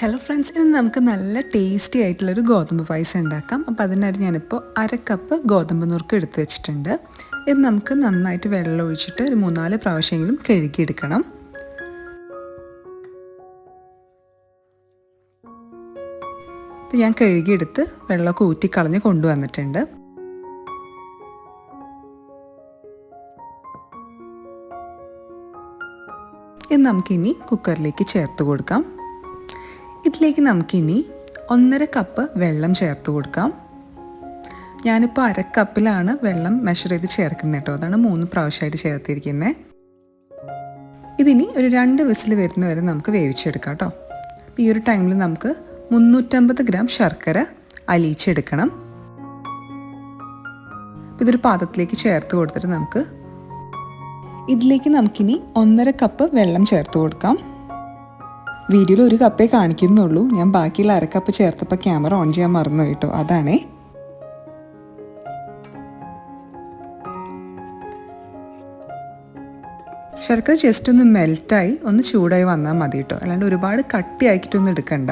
Hello friends ഇന്ന് നമുക്ക് നല്ല ടേസ്റ്റി ആയിട്ടുള്ളൊരു ഗോതമ്പ് പായസം ഉണ്ടാക്കാം. അപ്പോൾ അതിനായിട്ട് ഞാനിപ്പോൾ അര കപ്പ് ഗോതമ്പ് നുറുക്ക് എടുത്ത് വെച്ചിട്ടുണ്ട്. ഇത് നമുക്ക് നന്നായിട്ട് വെള്ളം ഒഴിച്ചിട്ട് ഒരു മൂന്നാൽ പ്രാവശ്യമെങ്കിലും കഴുകിയെടുക്കണം. ഇപ്പം ഞാൻ കഴുകിയെടുത്ത് വെള്ളമൊക്കെ ഊറ്റിക്കളഞ്ഞ് കൊണ്ടുവന്നിട്ടുണ്ട്. ഇത് നമുക്കിനി കുക്കറിലേക്ക് ചേർത്ത് കൊടുക്കാം. ഇതിലേക്ക് നമുക്കിനി ഒന്നര കപ്പ് വെള്ളം ചേർത്ത് കൊടുക്കാം. ഞാനിപ്പോൾ അര കപ്പിലാണ് വെള്ളം മെഷർ ചെയ്ത് ചേർക്കുന്നത് കേട്ടോ. അതാണ് മൂന്ന് പ്രാവശ്യമായിട്ട് ചേർത്തിരിക്കുന്നത് ഇതിനി ഒരു രണ്ട് വിസിൽ വരുന്ന വരെ നമുക്ക് വേവിച്ചെടുക്കാം കേട്ടോ. ഈ ഒരു ടൈമിൽ നമുക്ക് മുന്നൂറ്റമ്പത് ഗ്രാം ശർക്കര അലിയിച്ചെടുക്കണം. ഇതൊരു പാത്രത്തിലേക്ക് ചേർത്ത് കൊടുത്തിട്ട് നമുക്ക് ഇതിലേക്ക് നമുക്കിനി ഒന്നര കപ്പ് വെള്ളം ചേർത്ത് കൊടുക്കാം. വീഡിയോയിൽ ഒരു കപ്പേ കാണിക്കുന്നുള്ളൂ. ഞാൻ ബാക്കിയുള്ള അരക്കപ്പ് കപ്പ് ചേർത്തപ്പോൾ ക്യാമറ ഓൺ ചെയ്യാൻ മറന്നു കേട്ടോ. അതാണേ. ശർക്കര ജസ്റ്റ് ഒന്ന് മെൽറ്റായി ഒന്ന് ചൂടായി വന്നാൽ മതി കേട്ടോ. അല്ലാണ്ട് ഒരുപാട് കട്ടിയാക്കിയിട്ടൊന്നും എടുക്കണ്ട.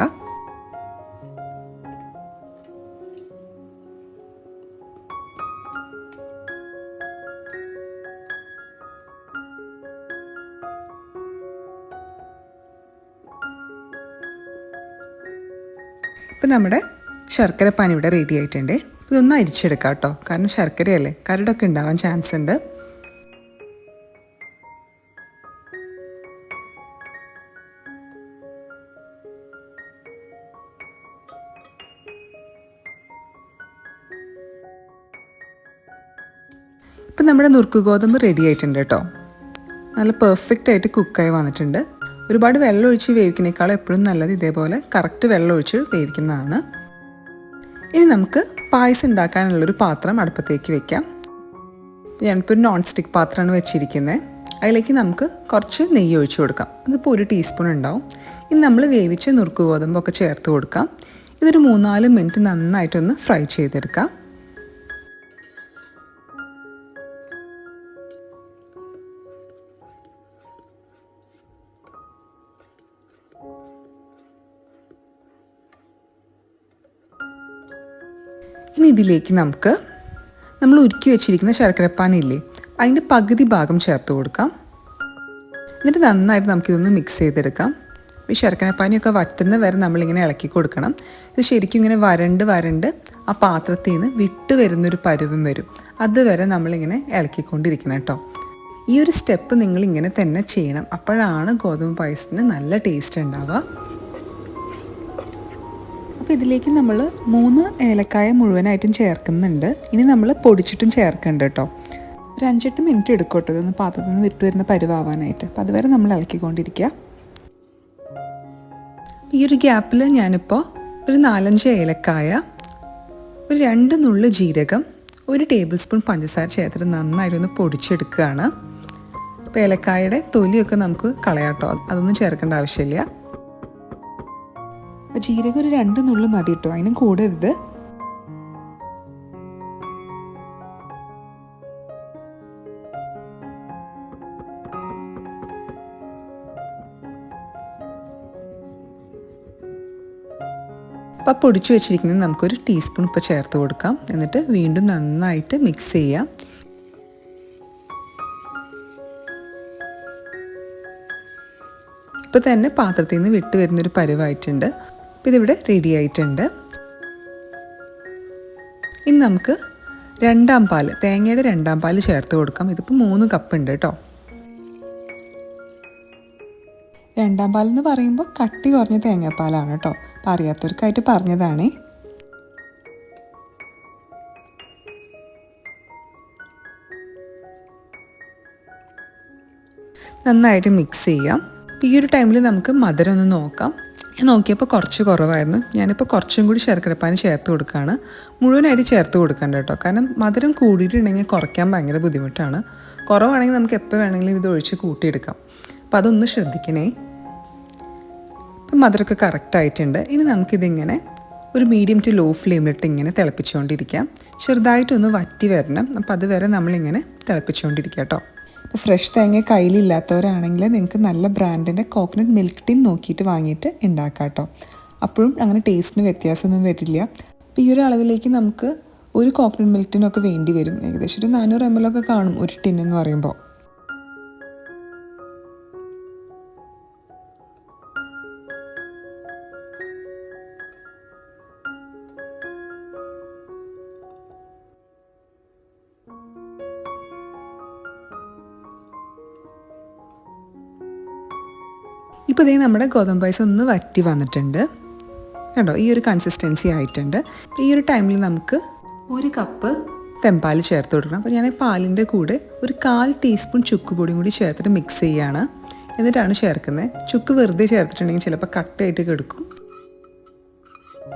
ഇപ്പം നമ്മുടെ ശർക്കര പാനി ഇവിടെ റെഡി ആയിട്ടുണ്ട്. ഇതൊന്ന് അരിച്ചെടുക്കാം കേട്ടോ. കാരണം ശർക്കരയല്ലേ? കരടൊക്കെ ഉണ്ടാവാൻ ചാൻസ് ഉണ്ട്. ഇപ്പം നമ്മുടെ നുറുക്ക് ഗോതമ്പ് റെഡി ആയിട്ടുണ്ട് കേട്ടോ. നല്ല പെർഫെക്റ്റ് ആയിട്ട് കുക്കായി വന്നിട്ടുണ്ട്. ഒരുപാട് വെള്ളം ഒഴിച്ച് വേവിക്കണേക്കാളും എപ്പോഴും നല്ലത് ഇതേപോലെ കറക്റ്റ് വെള്ളം ഒഴിച്ച് വേവിക്കുന്നതാണ്. ഇനി നമുക്ക് പായസം ഉണ്ടാക്കാനുള്ളൊരു പാത്രം അടുപ്പത്തേക്ക് വെക്കാം. ഞാനിപ്പോൾ ഒരു നോൺ സ്റ്റിക്ക് പാത്രമാണ് വെച്ചിരിക്കുന്നത് അതിലേക്ക് നമുക്ക് കുറച്ച് നെയ്യ് ഒഴിച്ച് കൊടുക്കാം. അതിപ്പോൾ ഒരു ടീസ്പൂൺ ഉണ്ടാവും. ഇനി നമ്മൾ വേവിച്ച് നുറുക്ക് ഗോതമ്പൊക്കെ ചേർത്ത് കൊടുക്കാം. ഇതൊരു മൂന്നാൽ മിനിറ്റ് നന്നായിട്ടൊന്ന് ഫ്രൈ ചെയ്തെടുക്കാം. ഇനി ഇതിലേക്ക് നമുക്ക് നമ്മൾ ഉരുക്കി വെച്ചിരിക്കുന്ന ശർക്കരപ്പാനില്ലേ അതിന്റെ പകുതി ഭാഗം ചേർത്ത് കൊടുക്കാം. എന്നിട്ട് നന്നായിട്ട് നമുക്കിതൊന്ന് മിക്സ് ചെയ്തെടുക്കാം. ഈ ശർക്കരപ്പാനിയൊക്കെ വറ്റുന്ന വരെ നമ്മളിങ്ങനെ ഇളക്കി കൊടുക്കണം. ഇത് ശരിക്കും ഇങ്ങനെ വരണ്ട് വരണ്ട് ആ പാത്രത്തിൽ നിന്ന് വിട്ട് വരുന്നൊരു പരുവം വരും. അതുവരെ നമ്മളിങ്ങനെ ഇളക്കിക്കൊണ്ടിരിക്കണം കേട്ടോ. ഈ ഒരു സ്റ്റെപ്പ് നിങ്ങൾ ഇങ്ങനെ തന്നെ ചെയ്യണം. അപ്പോഴാണ് ഗോതമ്പ് പായസത്തിന് നല്ല ടേസ്റ്റ് ഉണ്ടാവുക. അപ്പോൾ ഇതിലേക്ക് നമ്മൾ മൂന്ന് ഏലക്കായ മുഴുവനായിട്ടും ചേർക്കുന്നുണ്ട്. ഇനി നമ്മൾ പൊടിച്ചിട്ടും ചേർക്കുന്നുണ്ട് കേട്ടോ. ഒരു അഞ്ചെട്ട് മിനിറ്റ് എടുക്കും കേട്ടോ ഇതൊന്ന് പാത്രത്തിൽ നിന്ന് വിട്ടു വരുന്ന പരുവാവാനായിട്ട്. അപ്പോൾ അതുവരെ നമ്മൾ ഇളക്കിക്കൊണ്ടിരിക്കുക. ഈ ഒരു ഗ്യാപ്പിൽ ഞാനിപ്പോൾ ഒരു നാലഞ്ച് ഏലക്കായ ഒരു രണ്ട് നുള്ളു ജീരകം ഒരു ടേബിൾ സ്പൂൺ പഞ്ചസാര ചേർത്തിട്ട് നന്നായിട്ടൊന്ന് പൊടിച്ചെടുക്കുകയാണ്. അപ്പോൾ ഏലക്കായയുടെ തൊലിയൊക്കെ നമുക്ക് കളയാട്ടോ അതൊന്നും ചേർക്കേണ്ട ആവശ്യമില്ല. അപ്പോൾ ജീരകം ഒരു രണ്ട് നുള്ളു മതി കേട്ടോ അതിനും കൂടരുത്. അപ്പം പൊടിച്ചു വെച്ചിരിക്കുന്നത് നമുക്കൊരു ടീസ്പൂൺ ഇപ്പോൾ ചേർത്ത് കൊടുക്കാം. എന്നിട്ട് വീണ്ടും നന്നായിട്ട് മിക്സ് ചെയ്യാം. ഇപ്പോൾ തന്നെ പാത്രത്തിൽ നിന്ന് വിട്ട് വരുന്നൊരു പരുവായിട്ടുണ്ട്. അപ്പോൾ ഇതിവിടെ റെഡി ആയിട്ടുണ്ട്. ഇനി നമുക്ക് രണ്ടാം പാൽ തേങ്ങയുടെ രണ്ടാം പാൽ ചേർത്ത് കൊടുക്കാം. ഇതിപ്പോൾ മൂന്ന് കപ്പ് ഉണ്ട് കേട്ടോ. രണ്ടാം പാൽ എന്ന് പറയുമ്പോൾ കട്ടി കുറഞ്ഞ തേങ്ങാപ്പാലാണ് കേട്ടോ. അപ്പം അറിയാത്തവർക്കായിട്ട് പറഞ്ഞതാണേ. നന്നായിട്ട് മിക്സ് ചെയ്യാം. ഈ ഒരു ടൈമിൽ നമുക്ക് മധുരം ഒന്ന് നോക്കാം. ഞാൻ നോക്കിയപ്പോൾ കുറച്ച് കുറവായിരുന്നു. ഞാനിപ്പോൾ കുറച്ചും കൂടി ശർക്കരപ്പാനി ചേർത്ത് കൊടുക്കുകയാണ്. മുഴുവനായിട്ട് ചേർത്ത് കൊടുക്കണ്ട കേട്ടോ. കാരണം മധുരം കൂടിയിട്ടുണ്ടെങ്കിൽ കുറയ്ക്കാൻ ഭയങ്കര ബുദ്ധിമുട്ടാണ്. കുറവാണെങ്കിൽ നമുക്ക് എപ്പോൾ വേണമെങ്കിലും ഇത് ഒഴിച്ച് കൂട്ടിയെടുക്കാം. അപ്പോൾ അതൊന്ന് ശ്രദ്ധിക്കണേ. അപ്പം മധുരമൊക്കെ കറക്റ്റായിട്ടുണ്ട് ഇനി നമുക്കിതിങ്ങനെ ഒരു മീഡിയം ടു ലോ ഫ്ലെയിമിലിട്ട് ഇങ്ങനെ തിളപ്പിച്ചുകൊണ്ടിരിക്കാം. ചെറുതായിട്ടൊന്ന് വറ്റി വരണം. അപ്പോൾ അതുവരെ നമ്മളിങ്ങനെ തിളപ്പിച്ചുകൊണ്ടിരിക്കുക കേട്ടോ. അപ്പോൾ ഫ്രഷ് തേങ്ങ കയ്യിലില്ലാത്തവരാണെങ്കിൽ നിങ്ങൾക്ക് നല്ല ബ്രാൻഡിന്റെ കോക്കനട്ട് മിൽക്ക് ടീം നോക്കിയിട്ട് വാങ്ങിയിട്ട് ഉണ്ടാക്കാം കേട്ടോ അപ്പോഴും അങ്ങനെ ടേസ്റ്റിന് വ്യത്യാസമൊന്നും വരില്ല. അപ്പോൾ ഈ ഒരു അളവിലേക്ക് നമുക്ക് ഒരു കോക്കനട്ട് മിൽക്ക് ടിനൊക്കെ വേണ്ടി വരും. ഏകദേശം ഒരു നാനൂറ് എം എൽ ഒക്കെ കാണും ഒരു ടിൻ എന്ന് പറയുമ്പോൾ. ഇപ്പോൾ ഇതേ നമ്മുടെ ഗോതമ്പ് പായസം ഒന്ന് വറ്റി വന്നിട്ടുണ്ട്. കേട്ടോ ഈ ഒരു കൺസിസ്റ്റൻസി ആയിട്ടുണ്ട്. ഈ ഒരു ടൈമിൽ നമുക്ക് ഒരു കപ്പ് തെമ്പാൽ ചേർത്ത് കൊടുക്കണം. അപ്പോൾ ഞാൻ പാലിന്റെ കൂടെ ഒരു കാൽ ടീസ്പൂൺ ചുക്ക് പൊടിയും കൂടി ചേർത്തിട്ട് മിക്സ് ചെയ്യുകയാണ് എന്നിട്ടാണ് ചേർക്കുന്നത് ചുക്ക് വെറുതെ ചേർത്തിട്ടുണ്ടെങ്കിൽ ചിലപ്പോൾ കട്ടയായിട്ട് കെടുക്കും.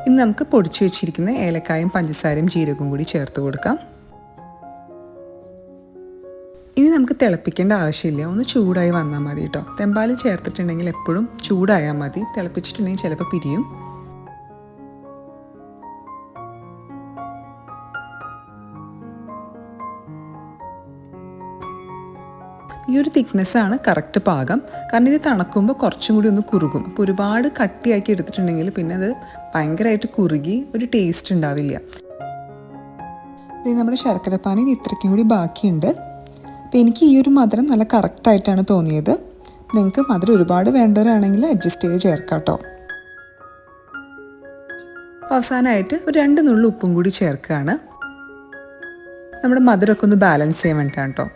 ഇനി നമുക്ക് പൊടിച്ചു വെച്ചിരിക്കുന്ന ഏലക്കായും പഞ്ചസാരയും ജീരകവും കൂടി ചേർത്ത് കൊടുക്കാം. നമുക്ക് തിളപ്പിക്കേണ്ട ആവശ്യമില്ല. ഒന്ന് ചൂടായി വന്നാൽ മതി കേട്ടോ തെമ്പാൽ ചേർത്തിട്ടുണ്ടെങ്കിൽ എപ്പോഴും ചൂടായാൽ മതി. തിളപ്പിച്ചിട്ടുണ്ടെങ്കിൽ ചിലപ്പോൾ പിരിയും. ഈ ഒരു തിക്നെസ്സാണ് കറക്റ്റ് പാകം. കാരണം ഇത് തണുക്കുമ്പോൾ കുറച്ചും കൂടി ഒന്ന് കുറുകും. അപ്പോൾ ഒരുപാട് കട്ടിയാക്കി എടുത്തിട്ടുണ്ടെങ്കിൽ പിന്നെ അത് ഭയങ്കരമായിട്ട് കുറുകി ഒരു ടേസ്റ്റ് ഉണ്ടാവില്ല. ഇത് നമ്മുടെ ശർക്കരപ്പാനി ഇത് ഇത്രയ്ക്കും കൂടി ബാക്കിയുണ്ട്. അപ്പോൾ എനിക്ക് ഈ ഒരു മധുരം നല്ല കറക്റ്റായിട്ടാണ് തോന്നിയത്. നിങ്ങൾക്ക് മധുരം ഒരുപാട് വേണ്ടവരാണെങ്കിൽ അഡ്ജസ്റ്റ് ചെയ്ത് ചേർക്കാം കേട്ടോ അവസാനമായിട്ട് ഒരു രണ്ട് നുള്ളു ഉപ്പും കൂടി ചേർക്കുകയാണ് നമ്മുടെ മധുരമൊക്കെ ഒന്ന് ബാലൻസ് ചെയ്യാൻ വേണ്ടിയിട്ടാണ് കേട്ടോ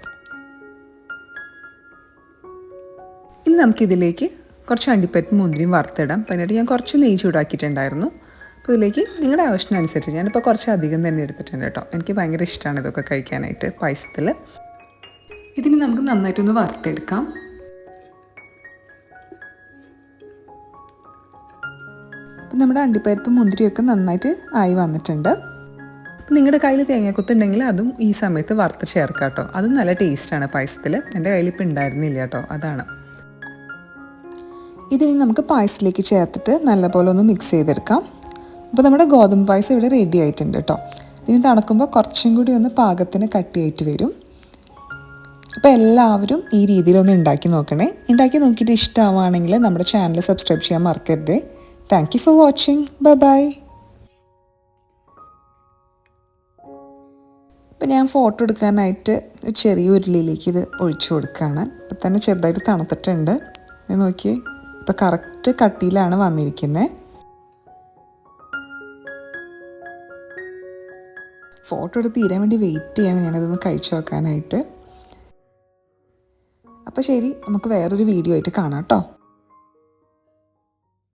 ഇനി നമുക്കിതിലേക്ക് കുറച്ച് അണ്ടിപ്പറ്റും മുന്തിരിയും വറുത്തിടാം. പിന്നീട് ഞാൻ കുറച്ച് നെയ്യ് ചൂടാക്കിയിട്ടുണ്ടായിരുന്നു. അപ്പോൾ ഇതിലേക്ക് നിങ്ങളുടെ ആവശ്യത്തിനനുസരിച്ച് ഞാനിപ്പോൾ കുറച്ച് അധികം തന്നെ എടുത്തിട്ടുണ്ട് കേട്ടോ. എനിക്ക് ഭയങ്കര ഇഷ്ടമാണ് ഇതൊക്കെ കഴിക്കാനായിട്ട് പായസത്തിൽ ഇതിന് നമുക്ക് നന്നായിട്ടൊന്ന് വറുത്തെടുക്കാം. നമ്മുടെ അണ്ടിപ്പരിപ്പ് മുന്തിരിയൊക്കെ നന്നായിട്ട് ആയി വന്നിട്ടുണ്ട്. നിങ്ങളുടെ കയ്യിൽ തേങ്ങാക്കൊത്ത് ഉണ്ടെങ്കിൽ അതും ഈ സമയത്ത് വറുത്ത് ചേർക്കാം കേട്ടോ. അതും നല്ല ടേസ്റ്റാണ് പായസത്തിൽ എന്റെ കയ്യിൽ ഇപ്പം ഉണ്ടായിരുന്നില്ല കേട്ടോ. അതാണ്. ഇതിനി നമുക്ക് പായസത്തിലേക്ക് ചേർത്തിട്ട് നല്ലപോലെ ഒന്ന് മിക്സ് ചെയ്തെടുക്കാം. അപ്പോൾ നമ്മുടെ ഗോതമ്പ് പായസം ഇവിടെ റെഡി ആയിട്ടുണ്ട് കേട്ടോ. ഇനി തണുക്കുമ്പോൾ കുറച്ചും കൂടി ഒന്ന് പാകത്തിന് കട്ടിയായിട്ട് വരും. അപ്പോൾ എല്ലാവരും ഈ രീതിയിലൊന്ന് ഉണ്ടാക്കി നോക്കണേ. ഉണ്ടാക്കി നോക്കിയിട്ട് ഇഷ്ടമാവുകയാണെങ്കിൽ നമ്മുടെ ചാനൽ സബ്സ്ക്രൈബ് ചെയ്യാൻ മറക്കരുത്. Thank for watching bye bye അപ്പം ഞാൻ ഫോട്ടോ എടുക്കാനായിട്ട് ചെറിയ ഉരുളിയിലേക്ക് ഇത് ഒഴിച്ചു കൊടുക്കുകയാണ്. ഇപ്പം തന്നെ ചെറുതായിട്ട് തണുത്തിട്ടുണ്ട്. ഇത് നോക്കിയേ. ഇപ്പം കറക്റ്റ് കട്ടിയിലാണ് വന്നിരിക്കുന്നത്. ഫോട്ടോ എടുത്ത് തീരാൻ വേണ്ടി വെയിറ്റ് ചെയ്യാണ് ഞാനതൊന്ന് കഴിച്ചു നോക്കാനായിട്ട്. അപ്പോൾ ശരി നമുക്ക് വേറൊരു വീഡിയോ ആയിട്ട് കാണാം കേട്ടോ